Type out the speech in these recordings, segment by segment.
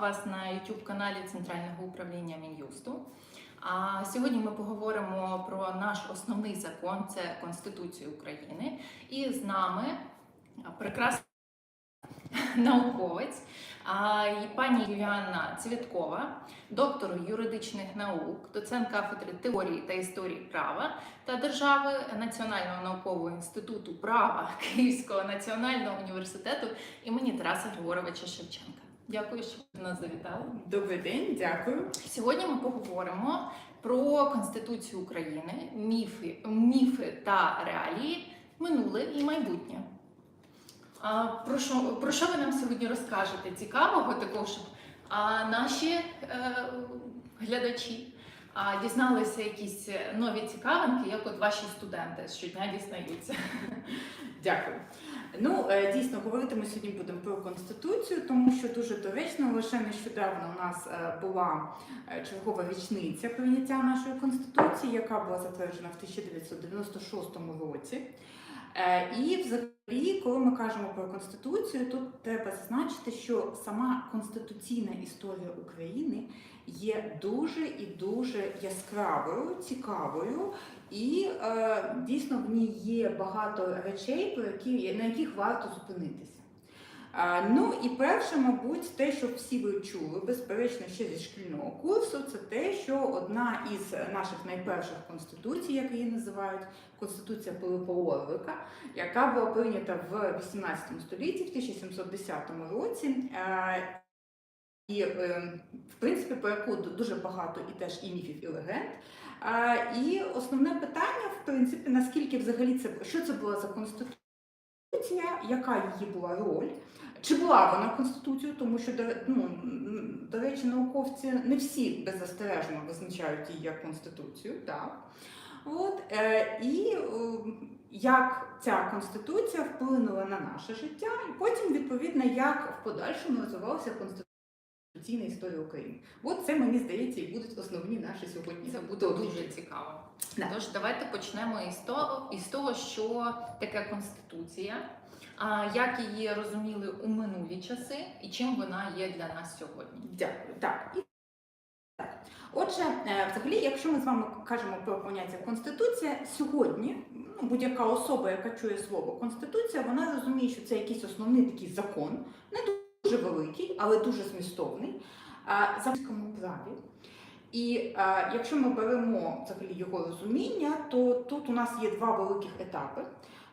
вас на youtube каналі Центрального управління Мін'юсту. А сьогодні ми поговоримо про наш основний закон це Конституція України. І з нами прекрасна науковець пані Юліана Цвіткова, доктор юридичних наук, доцент кафедри теорії та історії права та держави Національного наукового інституту права Київського національного університету імені Тараса Григоровича Шевченка. Дякую, що ви нас завітали. Добрий день, дякую. Сьогодні ми поговоримо про Конституцію України, міфи, міфи та реалії, минуле і майбутнє. А, про, що, про що ви нам сьогодні розкажете? Цікавого такого, щоб а, наші е, глядачі а, дізналися якісь нові цікавинки, як от ваші студенти щодня дізнаються. Дякую. Ну, е, дійсно, говорити ми сьогодні будемо про конституцію, тому що дуже доречно, лише нещодавно у нас е, була е, чергова річниця прийняття нашої конституції, яка була затверджена в 1996 році. Е, І взагалі, коли ми кажемо про конституцію, тут треба зазначити, що сама конституційна історія України є дуже і дуже яскравою, цікавою, і е, дійсно в ній є багато речей, на яких варто зупинитися. Ну і перше, мабуть, те, що всі ви чули, безперечно, ще зі шкільного курсу, це те, що одна із наших найперших конституцій, як її називають, Конституція Пилипа Орлика, яка була прийнята в 18 столітті, в 1710 році. Е, і, е, в принципі, про яку дуже багато і теж і міфів, і легенд. І основне питання, в принципі, наскільки взагалі це що це була за конституція, яка її була роль? Чи була вона конституцією, тому що ну, до речі, науковці не всі беззастережно визначають її як конституцію, так. От, е, і е, як ця конституція вплинула на наше життя, і потім, відповідно, як в подальшому розвивалася. Конституційна історія України. От це мені здається і будуть основні наші сьогодні. Це буде дуже цікаво. Да. Тож давайте почнемо із того, із того, що таке конституція, як її розуміли у минулі часи, і чим вона є для нас сьогодні. Дякую. Так. Отже, е, взагалі, якщо ми з вами кажемо про поняття Конституція, сьогодні ну, будь-яка особа, яка чує слово Конституція, вона розуміє, що це якийсь основний такий закон, не дуже великий, але дуже змістовний, за праві. І е, якщо ми беремо взагалі його розуміння, то тут у нас є два великих етапи.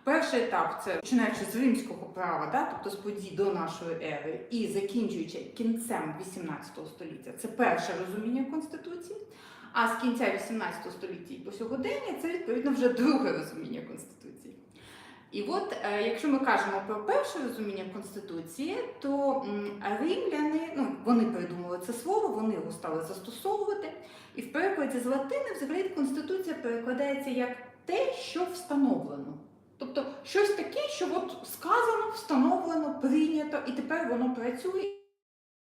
Перший етап це починаючи з римського права, да, тобто з подій до нашої ери, і закінчуючи кінцем 18 століття, це перше розуміння Конституції. А з кінця 18 століття і по сьогодення це відповідно вже друге розуміння Конституції. І от, е, якщо ми кажемо про перше розуміння Конституції, то римляни, ну вони придумали це слово, вони його стали застосовувати. І в перекладі з латини взагалі Конституція перекладається як те, що встановлено. Тобто щось таке, що от сказано, встановлено, прийнято, і тепер воно працює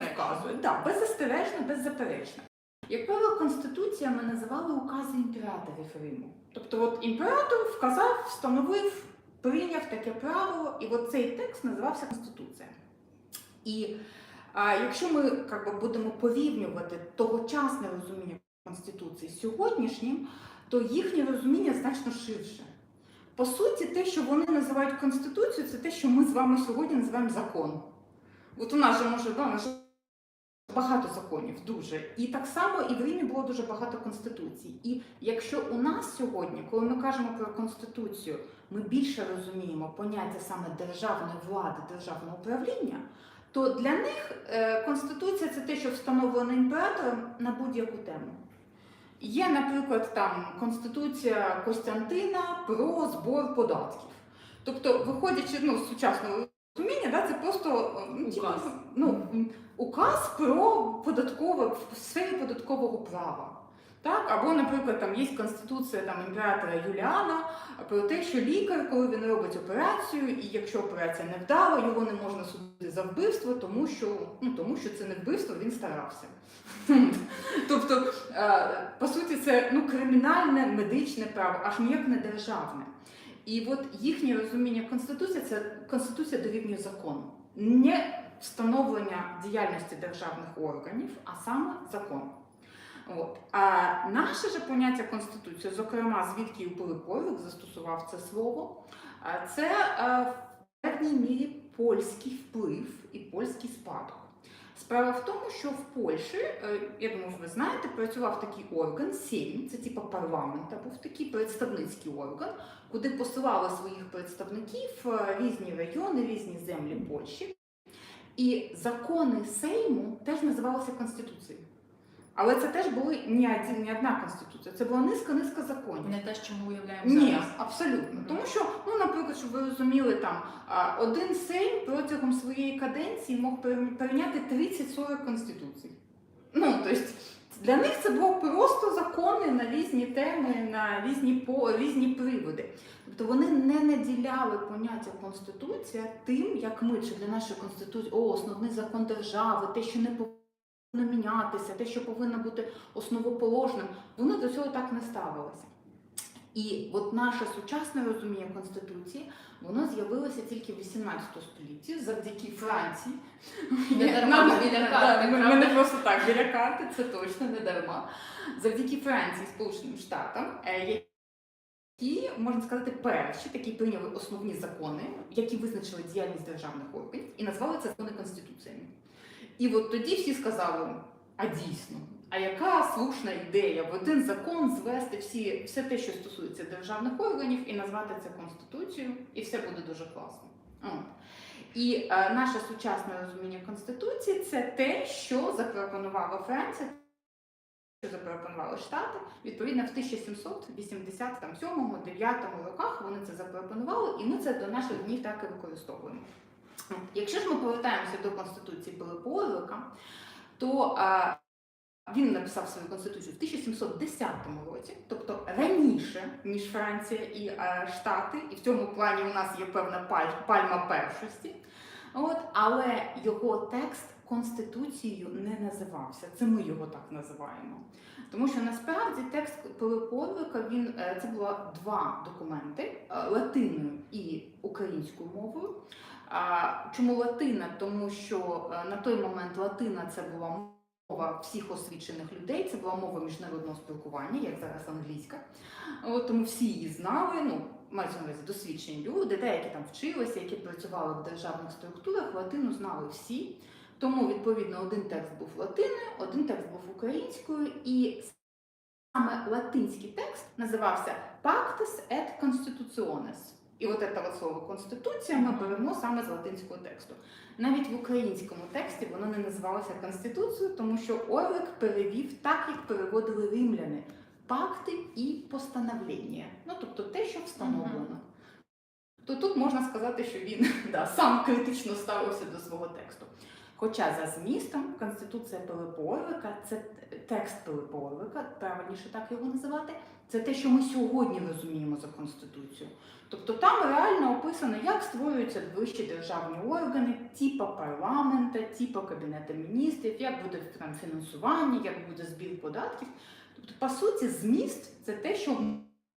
вказує. Да, беззастережно, беззаперечно. Як правило, Конституція ми називали укази імператорів Риму. Тобто, от імператор вказав, встановив, прийняв таке правило, і от цей текст називався Конституція. І а, якщо ми би, будемо порівнювати тогочасне розуміння Конституції з сьогоднішнім, то їхнє розуміння значно ширше. По суті, те, що вони називають Конституцією, це те, що ми з вами сьогодні називаємо закон. От у нас же може да, нас багато законів, дуже. І так само і в Римі було дуже багато конституцій. І якщо у нас сьогодні, коли ми кажемо про конституцію, ми більше розуміємо поняття саме державної влади, державного управління, то для них е, конституція це те, що встановлено імператором на будь-яку тему. Є, наприклад, там Конституція Костянтина про збор податків. Тобто, виходячи ну, з сучасного розуміння, да, це просто е, ну, типу, Указ. ну, указ про податкове в сфері податкового права. Так? Або, наприклад, там є Конституція там, імператора Юліана про те, що лікар, коли він робить операцію, і якщо операція не вдала, його не можна судити за вбивство, тому що, ну, тому що це не вбивство, він старався. Тобто, е, по суті, це ну, кримінальне медичне право, аж ніяк не державне. І от їхнє розуміння Конституції це Конституція дорівнює закону. Не встановлення діяльності державних органів, а саме закон. От. А наше же поняття Конституції, зокрема, звідки і Пилиповик застосував це слово, це е, в певній мірі польський вплив і польський спадок. Справа в тому, що в Польщі, е, я думаю, ви знаєте, працював такий орган Сейм, це типу парламента, був такий представницький орган, куди посилали своїх представників в різні райони, різні землі Польщі. І закони Сейму теж називалися Конституцією. Але це теж були один, не одна конституція, це була низка-низка законів. Не те, що ми уявляємо Ні, зараз. абсолютно. Тому що, ну, наприклад, щоб ви розуміли, там один Сейм протягом своєї каденції мог перейняти 30-40 конституцій. Ну, тобто, для них це було просто закони на різні теми, на різні по різні приводи. Тобто вони не наділяли поняття конституція тим, як ми чи для нашої конституції, о, основний закон держави, те, що не повинно мінятися, те, що повинно бути основоположним. Вони до цього так не ставилися. І от наше сучасне розуміння Конституції, воно з'явилося тільки в 18 столітті завдяки Франції. Не дарма біля карти, Ми не просто так біля карти, це точно не дарма. Завдяки Франції, Сполученим Штатам, е, які, можна сказати, перші такі прийняли основні закони, які визначили діяльність державних органів і назвали це закони конституціями. І от тоді всі сказали: а дійсно, а яка слушна ідея в один закон звести всі, все те, що стосується державних органів, і назвати це конституцією, і все буде дуже класно. От. І е, наше сучасне розуміння конституції це те, що запропонувала Франція, що запропонували Штати. Відповідно, в 1787-9 роках вони це запропонували, і ми це до наших днів так і використовуємо. Якщо ж ми повертаємося до Конституції Пилипа то е, він написав свою конституцію в 1710 році, тобто раніше, ніж Франція і е, Штати, і в цьому плані у нас є певна паль- пальма першості. От, але його текст Конституцією не називався. Це ми його так називаємо. Тому що насправді текст Пилипа він е, це було два документи е, латиною і українською мовою. Чому латина? Тому що е, на той момент латина це була мова всіх освічених людей, це була мова міжнародного спілкування, як зараз англійська. От, тому всі її знали. Ну, мається увазі досвідчені люди, деякі там вчилися, які працювали в державних структурах, латину знали всі. Тому, відповідно, один текст був латиною, один текст був українською, і саме латинський текст називався Pactus et Constitutiones. І от це слово конституція ми беремо саме з латинського тексту. Навіть в українському тексті воно не називалося Конституцією, тому що Орлик перевів так, як переводили римляни пакти і постановлення. Ну тобто те, що встановлено. То тут можна сказати, що він да, сам критично ставився до свого тексту. Хоча за змістом Конституція Пилипа Орлика це текст Пилипа Орлика, правильніше так його називати, це те, що ми сьогодні розуміємо за Конституцію. Тобто там реально описано, як створюються вищі державні органи, типа парламента, типа Кабінету міністрів, як буде там фінансування, як буде збір податків. Тобто, по суті, зміст це те, що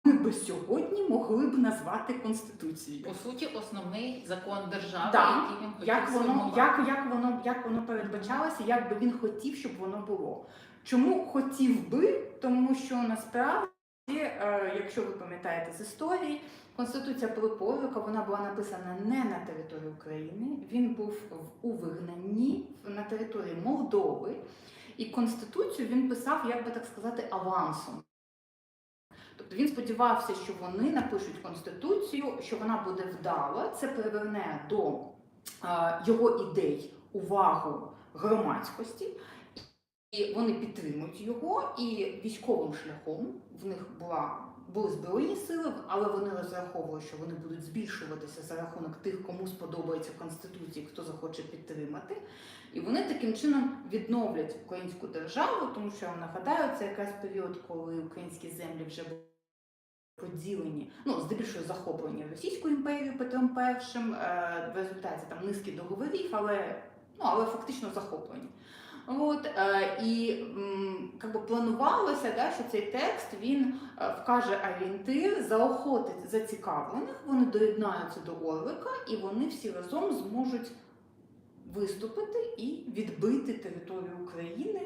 ми би сьогодні могли б назвати Конституцією. По суті, основний закон держави, Да. який він хотів Як воно, як, як, воно, як воно передбачалося, як би він хотів, щоб воно було. Чому хотів би? Тому що насправді, е, якщо ви пам'ятаєте з історії, Конституція Пилипа Орлика, вона була написана не на території України, він був у вигнанні на території Молдови, і Конституцію він писав, як би так сказати, авансом. Тобто він сподівався, що вони напишуть конституцію, що вона буде вдала, це приверне до е, його ідей увагу громадськості, і вони підтримують його. І військовим шляхом в них була були збройні сили, але вони розраховували, що вони будуть збільшуватися за рахунок тих, кому сподобається конституції, хто захоче підтримати. І вони таким чином відновлять українську державу, тому що я вам нагадаю, це якраз період, коли українські землі вже були поділені, ну здебільшого захоплені Російською імперією Петром І, е, в результаті там низки договорів, але ну але фактично захоплені. От е, і как би планувалося, да, що цей текст він е, вкаже орієнтир, заохотить зацікавлених, вони доєднаються до Орлика, і вони всі разом зможуть виступити і відбити територію України.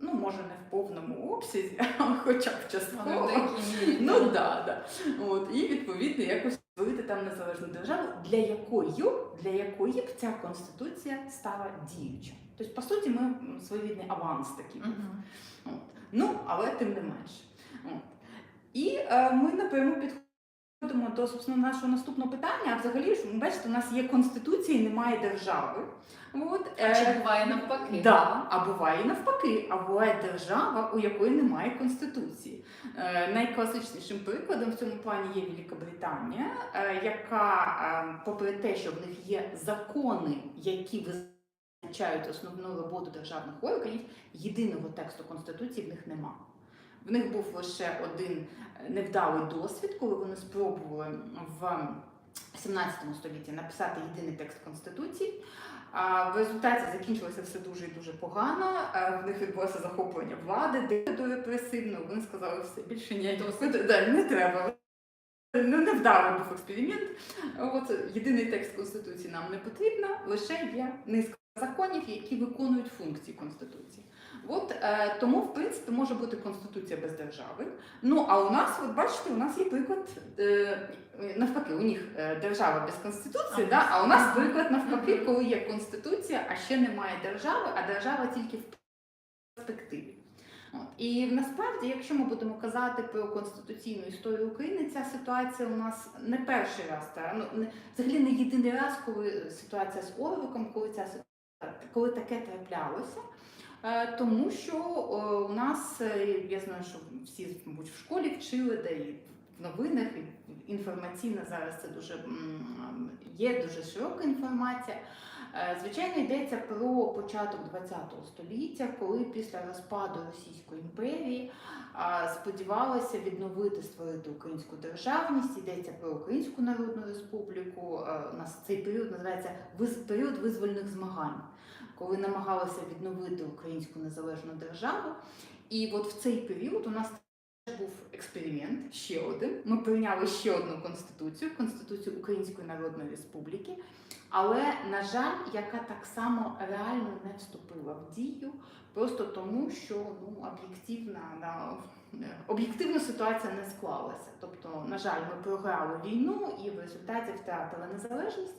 Ну, може, не в повному обсязі, а хоча б Але частково. деякій. Ну да, да. От, і відповідно якось створити там незалежну державу, для якої, для якої б ця конституція стала діюча. Тобто, по суті, своєрідний аванс такий. був. От. Ну, але тим не менше. От. І е, ми напряму підходимо до собственно, нашого наступного питання. А взагалі ж, бачите, у нас є конституція і немає держави. От, А чи е, буває навпаки? Да, а буває навпаки, а буває держава, у якої немає конституції. Е, найкласичнішим прикладом в цьому плані є Великобританія, е, яка, е, попри те, що в них є закони, які визначають основну роботу державних органів, єдиного тексту конституції в них нема. В них був лише один е, невдалий досвід, коли вони спробували в 17 столітті написати єдиний текст конституції. А в результаті закінчилося все дуже і дуже погано. Е, В них відбулося захоплення влади, дуже репресивно. Вони сказали, все більше ніякого да, не треба. Ну, невдалий був експеримент. От єдиний текст конституції нам не потрібно, лише є низка законів, які виконують функції конституції. От е, тому, в принципі, може бути конституція без держави. Ну а у нас, от бачите, у нас є приклад е, навпаки, у них е, держава без конституції, А да? а у нас приклад навпаки, коли є конституція, а ще немає держави, а держава тільки в перспективі. От. І насправді, якщо ми будемо казати про конституційну історію України, ця ситуація у нас не перший раз, та ну не взагалі не єдиний раз, коли ситуація з Орвиком, коли ця ситуація, коли таке траплялося. Е, Тому що у нас е, я знаю, що всі, мабуть, в школі вчили, де і в новинах, і інформаційно зараз це дуже є дуже широка інформація. Е, Звичайно, йдеться про початок ХХ століття, коли після розпаду Російської імперії сподівалися відновити створити українську державність. Йдеться про Українську Народну Республіку. У нас цей період називається період визвольних змагань, коли намагалися відновити українську незалежну державу. І от в цей період у нас теж був експеримент, ще один. Ми прийняли ще одну конституцію, конституцію Української Народної Республіки. Але, на жаль, яка так само реально не вступила в дію, просто тому, що ну, об'єктивна, да, об'єктивна ситуація не склалася. Тобто, на жаль, ми програли війну і в результаті втратили незалежність.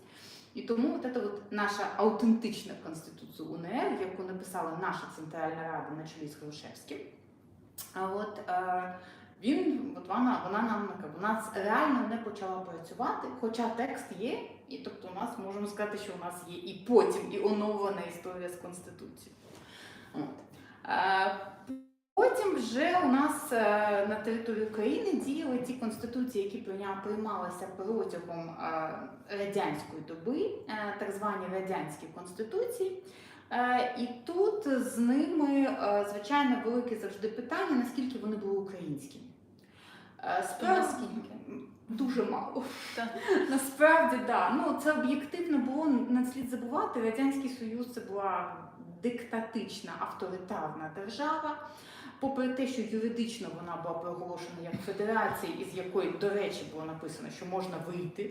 І тому от, это от наша аутентична конституція УНР, яку написала наша Центральна Рада на чолі з Грушевським. А от е, він, от вона, вона нам у нас реально не почала працювати, хоча текст є, і тобто у нас можемо сказати, що у нас є і потім і оновлена історія з Конституцією. От. Е, Потім вже у нас е, на території України діяли ті конституції, які приймалися протягом е, радянської доби, е, так звані радянські конституції. І тут з ними, звичайно, велике завжди питання, наскільки вони були українськими. Справді, Наскільки? Дуже мало. Так. Насправді, так. Да. Ну, це об'єктивно було, не слід забувати. Радянський Союз це була диктатична авторитарна держава. Попри те, що юридично вона була проголошена як федерація, із якої, до речі, було написано, що можна вийти.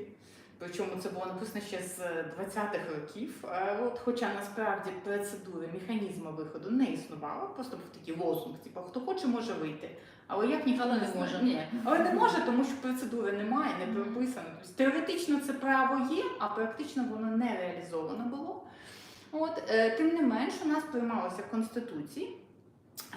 Причому це було написано ще з 20-х років. От, хоча насправді процедури, механізму виходу не існувало, просто був такий лозунг, типу, хто хоче, може вийти. Але як ніхто Але не не може. Ні. Але не може, тому що процедури немає, не прописано. Тобто, теоретично це право є, а практично воно не реалізовано було. От, е, тим не менш, у нас приймалися конституції.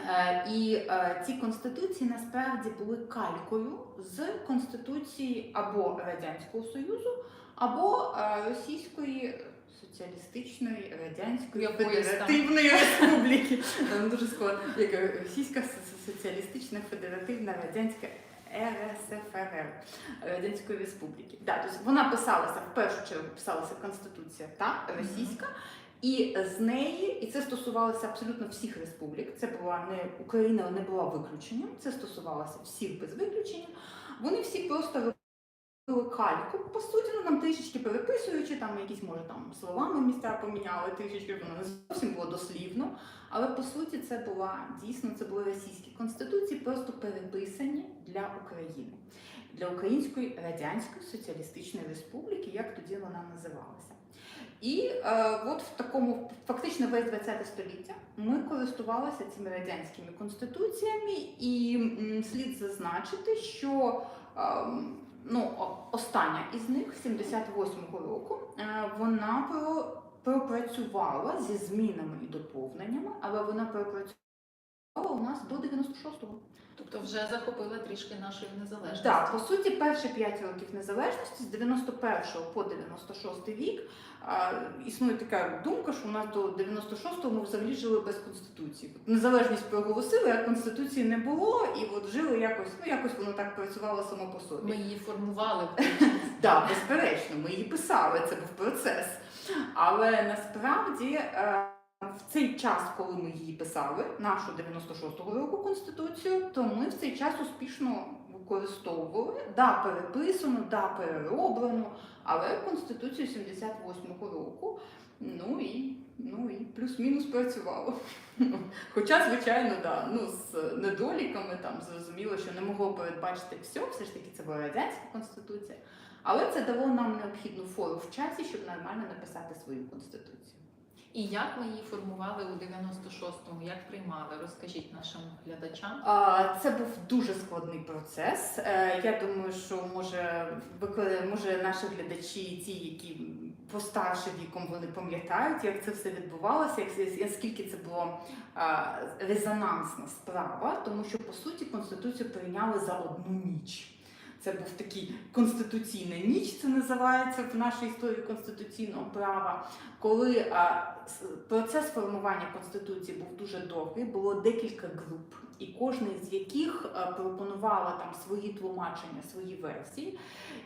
Е, І е, ці конституції насправді були калькою з конституції або Радянського Союзу, або е, Російської соціалістичної радянської федеративної республіки. Там дуже складно, як Російська соціалістична федеративна радянська РСФР Радянської Республіки. Да, тобто вона писалася в першу чергу, писалася Конституція та російська. І з неї, і це стосувалося абсолютно всіх республік. Це була не Україна не була виключенням, це стосувалося всіх без виключення. Вони всі просто робили кальку. По суті, ну там трішечки переписуючи, там якісь може там словами місця поміняли, трішечки воно не зовсім було дослівно. Але по суті, це була дійсно це були російські конституції, просто переписані для України, для Української Радянської Соціалістичної Республіки, як тоді вона називалася. І е, от в такому фактично весь 20 століття ми користувалися цими радянськими конституціями, і м, слід зазначити, що е, ну, остання із них, 78-го року, е, вона про, пропрацювала зі змінами і доповненнями, але вона пропрацювала у нас до 96-го. Тобто вже захопила трішки нашої незалежності. Так, по суті, перші 5 років незалежності з 91 по 96 рік а, існує така думка, що у нас до 96-го ми взагалі жили без конституції. Незалежність проголосили, а конституції не було, і от жили якось, ну якось воно так працювало само по собі. Ми її формували. Так, безперечно, ми її писали, це був процес. Але насправді е, в цей час, коли ми її писали, нашу 96-го року конституцію, то ми в цей час успішно використовували, да, переписано, да, перероблено, але конституцію 78-го року, ну і, ну і плюс-мінус працювало. Хоча, звичайно, да, ну, з недоліками там зрозуміло, що не могло передбачити все, все ж таки це була радянська конституція. Але це дало нам необхідну фору в часі, щоб нормально написати свою конституцію. І як ми її формували у 96-му, як приймали? Розкажіть нашим глядачам. Це був дуже складний процес. Е, Я думаю, що може може наші глядачі, ті, які постарше віком, вони пам'ятають, як це все відбувалося, як наскільки це було резонансна справа, тому що по суті конституцію прийняли за одну ніч. Це був такий конституційна ніч, це називається в нашій історії конституційного права. Коли а, процес формування конституції був дуже довгий, було декілька груп, і кожна з яких а, пропонувала там свої тлумачення, свої версії.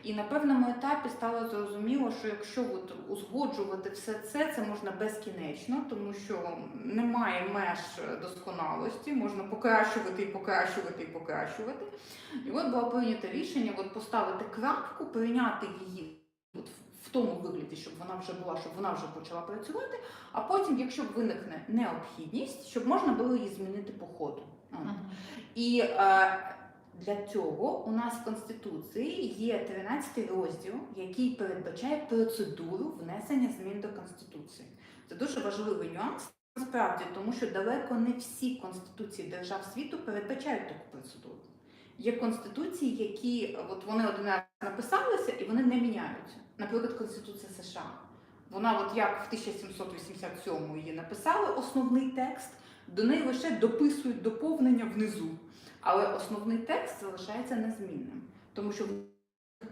І на певному етапі стало зрозуміло, що якщо от узгоджувати все це, це можна безкінечно, тому що немає меж досконалості, можна покращувати і покращувати і покращувати. І от було прийнято рішення от поставити крапку, прийняти її от в тому вигляді, щоб вона вже була, щоб вона вже почала працювати. А потім, якщо виникне необхідність, щоб можна було її змінити по ходу. І е, для цього у нас в Конституції є 13 розділ, який передбачає процедуру внесення змін до Конституції. Це дуже важливий нюанс. Насправді, тому що далеко не всі конституції держав світу передбачають таку процедуру. Є конституції, які от вони один раз написалися і вони не міняються. Наприклад, Конституція США. Вона, от як в 1787 її написали, основний текст, до неї лише дописують доповнення внизу. Але основний текст залишається незмінним, тому що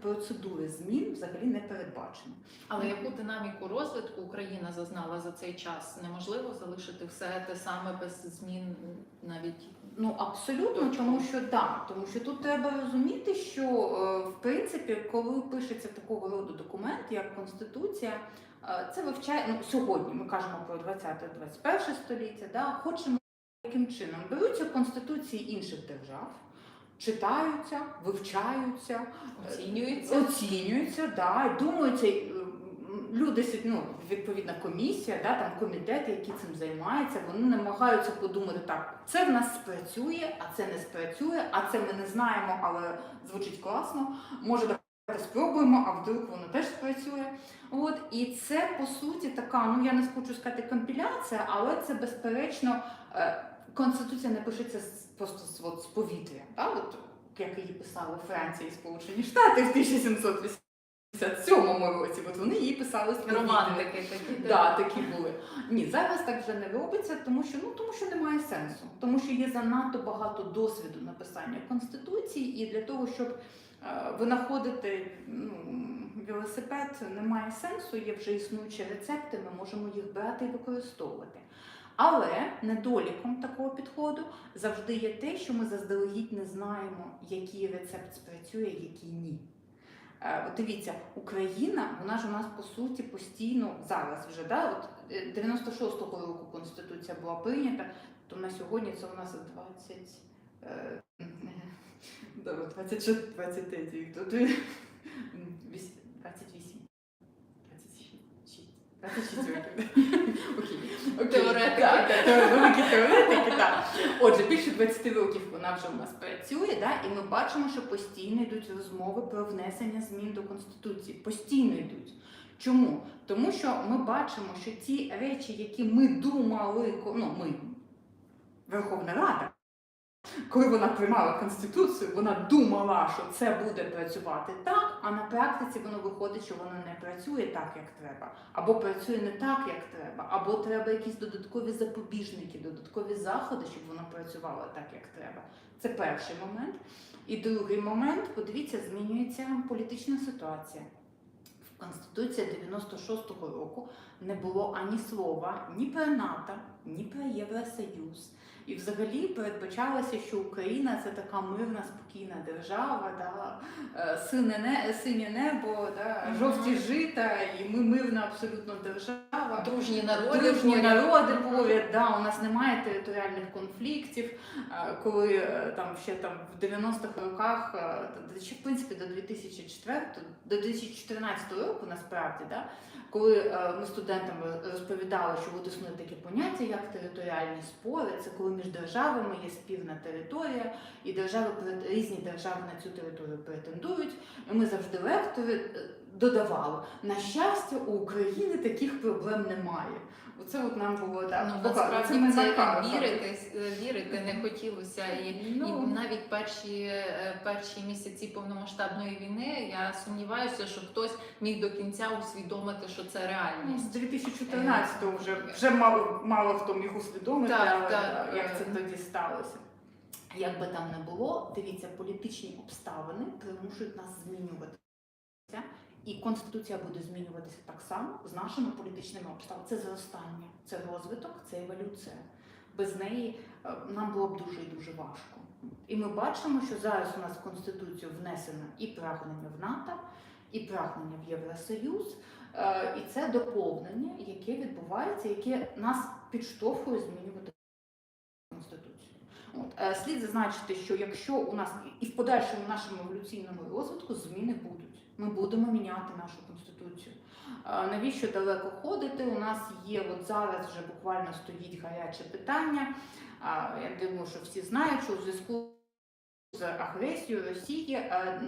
процедури змін взагалі не передбачено. Але яку динаміку розвитку Україна зазнала за цей час? Неможливо залишити все те саме без змін навіть Ну абсолютно, Точно. тому що да, тому що тут треба розуміти, що е, в принципі, коли пишеться такого роду документ, як конституція, е, це вивчає ну сьогодні. Ми кажемо про 20-21 століття. Да, хочемо яким чином беруться конституції інших держав, читаються, вивчаються, оцінюється. Оцінюються, да, думаються. е, Люди, ну, відповідна комісія, да, там комітети, які цим займаються, вони намагаються подумати так, це в нас спрацює, а це не спрацює, а це ми не знаємо, але звучить класно. Може, давайте спробуємо, а вдруг воно теж спрацює. От і це по суті така, ну я не хочу сказати компіляція, але це безперечно е, конституція не пишеться просто з, от, з повітря. Да? От, як її писали Франція і Сполучені Штати в 1787 році. От вони її писали з повітря. Романтики такі. Да, такі були. Ні, зараз так вже не робиться, тому що ну тому що немає сенсу, тому що є занадто багато досвіду написання конституції, і для того, щоб е, винаходити ну, велосипед, немає сенсу. Є вже існуючі рецепти, ми можемо їх брати і використовувати. Але недоліком такого підходу завжди є те, що ми заздалегідь не знаємо, який рецепт спрацює, який ні. Е, От дивіться, Україна, вона ж у нас по суті постійно зараз вже да, от е, 96-го року Конституція була прийнята, то на сьогодні це у нас 20. Е, добре, 26, 23 рік, то ти- м, віс- 28. 26. 26 років. Окей. Окей. Теоретики. Так, так, теор- великі теоретики, так. Отже, більше 20 років вона вже у нас працює, да, і ми бачимо, що постійно йдуть розмови про внесення змін до Конституції. Постійно йдуть. Чому? Тому що ми бачимо, що ті речі, які ми думали, ну ми, Верховна Рада, коли вона приймала конституцію, вона думала, що це буде працювати так, а на практиці воно виходить, що воно не працює так, як треба, або працює не так, як треба, або треба якісь додаткові запобіжники, додаткові заходи, щоб воно працювало так, як треба. Це перший момент. І другий момент, подивіться, змінюється політична ситуація. В Конституції 96-го року не було ані слова ні про НАТО, ні про Євросоюз. І взагалі передбачалося, що Україна це така мирна, спокійна держава, да, е, сине, не, синє небо, да, жовті жита, і ми мирна абсолютно держава. Дружні народи. Дружні народи поряд, да, у нас немає територіальних конфліктів. Коли е, там ще там в 90-х роках, е, ще в принципі до 2004, до 2014 року, насправді, да, коли е, ми студентам розповідали, що от існує таке поняття, як територіальні спори, це коли між державами є спірна територія, і держави різні держави на цю територію претендують. І ми завжди лектори е, додавали. На щастя, у України таких проблем немає. Оце от нам було так. Ну, показано. насправді це вірити, вірити не хотілося. І, Ну. і навіть перші, е, перші місяці повномасштабної війни я сумніваюся, що хтось міг до кінця усвідомити, що це Ну, реальність. З 2014-го вже, вже мало, мало хто міг усвідомити, Так, але, так, як це е. тоді сталося. Як би там не було, дивіться, політичні обставини примушують нас змінюватися. І Конституція буде змінюватися так само з нашими політичними обставинами. Це зростання, це розвиток, це еволюція. Без неї е, нам було б дуже і дуже важко. І ми бачимо, що зараз у нас в Конституцію внесено і прагнення в НАТО, і прагнення в Євросоюз. Е, І це доповнення, яке відбувається, яке нас підштовхує змінювати конституцію. От е, слід зазначити, що якщо у нас і в подальшому нашому еволюційному розвитку зміни будуть, ми будемо міняти нашу конституцію. Навіщо далеко ходити? У нас є от зараз вже буквально стоїть гаряче питання. Я думаю, що всі знають, що у зв'язку з агресією Росії е,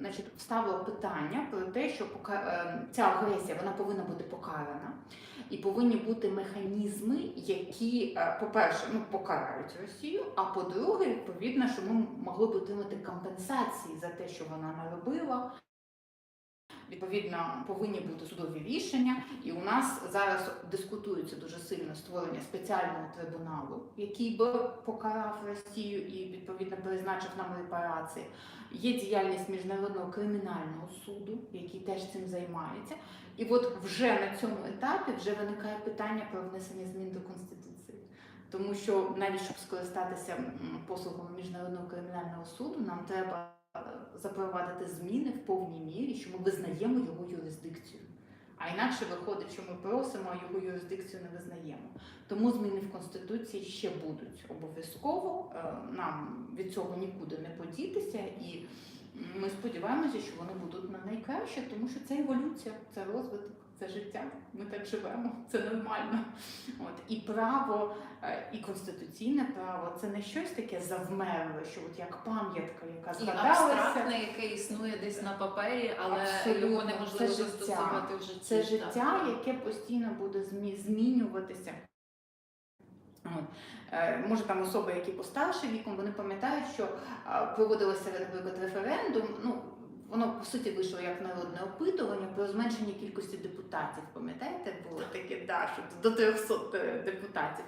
значить, вставило питання про те, що е, ця агресія вона повинна бути покарана. І повинні бути механізми, які, е, по-перше, ну, покарають Росію, а по-друге, відповідно, що ми могли б отримати компенсації за те, що вона наробила. Відповідно, повинні бути судові рішення, і у нас зараз дискутується дуже сильно створення спеціального трибуналу, який би покарав Росію і відповідно призначив нам репарації. Є діяльність міжнародного кримінального суду, який теж цим займається. І от вже на цьому етапі вже виникає питання про внесення змін до конституції. Тому що навіть щоб скористатися послугами міжнародного кримінального суду, нам треба запровадити зміни в повній мірі, що ми визнаємо його юрисдикцію. А інакше виходить, що ми просимо, а його юрисдикцію не визнаємо. Тому зміни в конституції ще будуть обов'язково. Е, Нам від цього нікуди не подітися, і ми сподіваємося, що вони будуть на найкраще, тому що це еволюція, це розвиток, це життя. Ми так живемо, це нормально. От і право, е, і конституційне право це не щось таке завмерле, що от як пам'ятка, яка І згадалася. абстрактне, яке існує десь на папері, але Абсолютно. його неможливо Це життя. застосувати в житті. Це життя, так. яке постійно буде змінюватися. От. Е, Може, там особи, які постарше віком, вони пам'ятають, що проводилося, наприклад, референдум. Ну, воно по суті вийшло як народне опитування про зменшення кількості депутатів. Пам'ятаєте, було таке, да, що до 300 е, депутатів.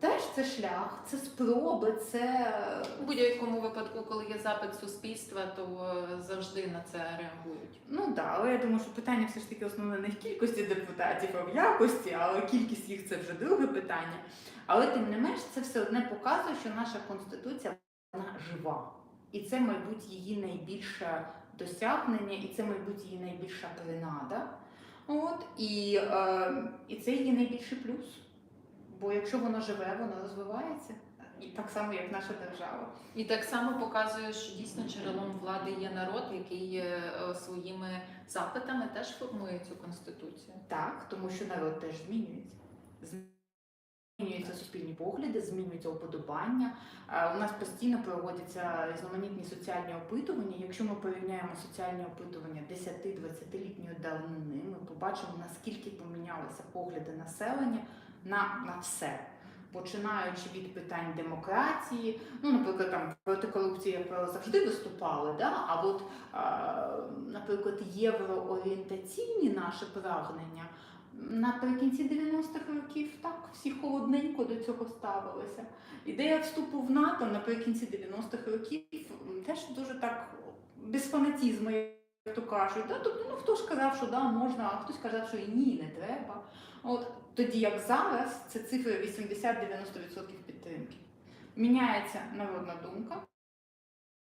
Теж це шлях, це спроби, це У будь-якому випадку, коли є запит суспільства, то е, завжди на це реагують. Ну так, але я думаю, що питання все ж таки основне не в кількості депутатів, а в якості, але кількість їх це вже друге питання. Але тим не менш, це все одне показує, що наша конституція вона жива. І це, мабуть, її найбільше досягнення, і це, мабуть, її найбільша принада. От, і, е, і це її найбільший плюс. Бо якщо воно живе, воно розвивається. І так само, як наша держава. І так само показує, що дійсно джерелом влади є народ, який е, е, своїми запитами теж формує цю конституцію. Так, тому що народ теж змінюється. Змінюються суспільні погляди, змінюються уподобання. Е, У нас постійно проводяться різноманітні соціальні опитування. Якщо ми порівняємо соціальні опитування 10-20-літньої давнини, ми побачимо, наскільки помінялися погляди населення на, на все. Починаючи від питань демократії, ну, наприклад, там проти корупції як завжди виступали, да? а от, е, наприклад, євроорієнтаційні наші прагнення наприкінці 90-х років так всі холодненько до цього ставилися. Ідея вступу в НАТО наприкінці 90-х років теж дуже так без фанатізму, як то кажуть. Да? Тобто, ну хто ж казав, що да, можна, а хтось казав, що і ні, не треба. От тоді, як зараз, це цифри 80-90% підтримки. Міняється народна думка.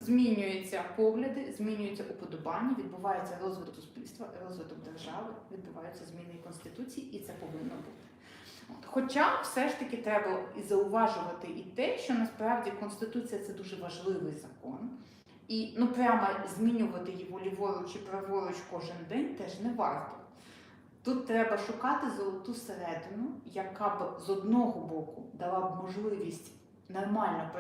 Змінюються погляди, змінюються уподобання, відбувається розвиток суспільства, розвиток держави, відбуваються зміни конституції, і це повинно бути. Хоча все ж таки треба і зауважувати і те, що насправді конституція це дуже важливий закон, і ну прямо змінювати його ліворуч і праворуч кожен день теж не варто. Тут треба шукати золоту середину, яка б з одного боку дала б можливість нормально.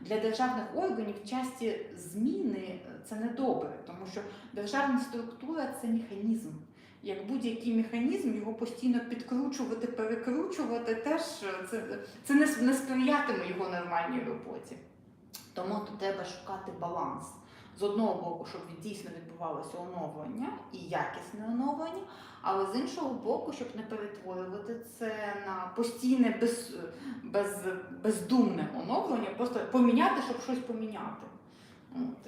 Для державних органів часті зміни це не добре, тому що державна структура це механізм. Як будь-який механізм, його постійно підкручувати, перекручувати, теж це, це не, не сприятиме його нормальній роботі. Тому тут треба шукати баланс. З одного боку, щоб дійсно відбувалося оновлення і якісне оновлення, але з іншого боку, щоб не перетворювати це на постійне без, без, бездумне оновлення, просто поміняти, щоб щось поміняти.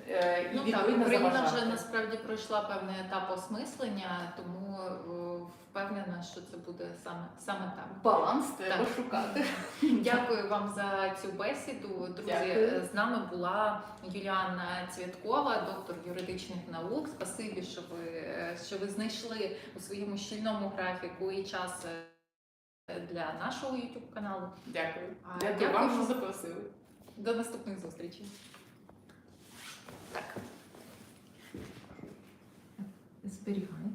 Е, і Ну так, Україна вже насправді пройшла певний етап осмислення, тому е, впевнена, що це буде саме саме так. Баланс треба Так. шукати. Дякую вам за цю бесіду. Друзі, Дякую. з нами була Юліана Цвяткова, доктор юридичних наук. Спасибі, що ви е, що ви знайшли у своєму щільному графіку і час е, для нашого YouTube каналу. Дякую. Дякую, дякую. вам, що запросили. До наступних зустрічей. Так. Зберігай.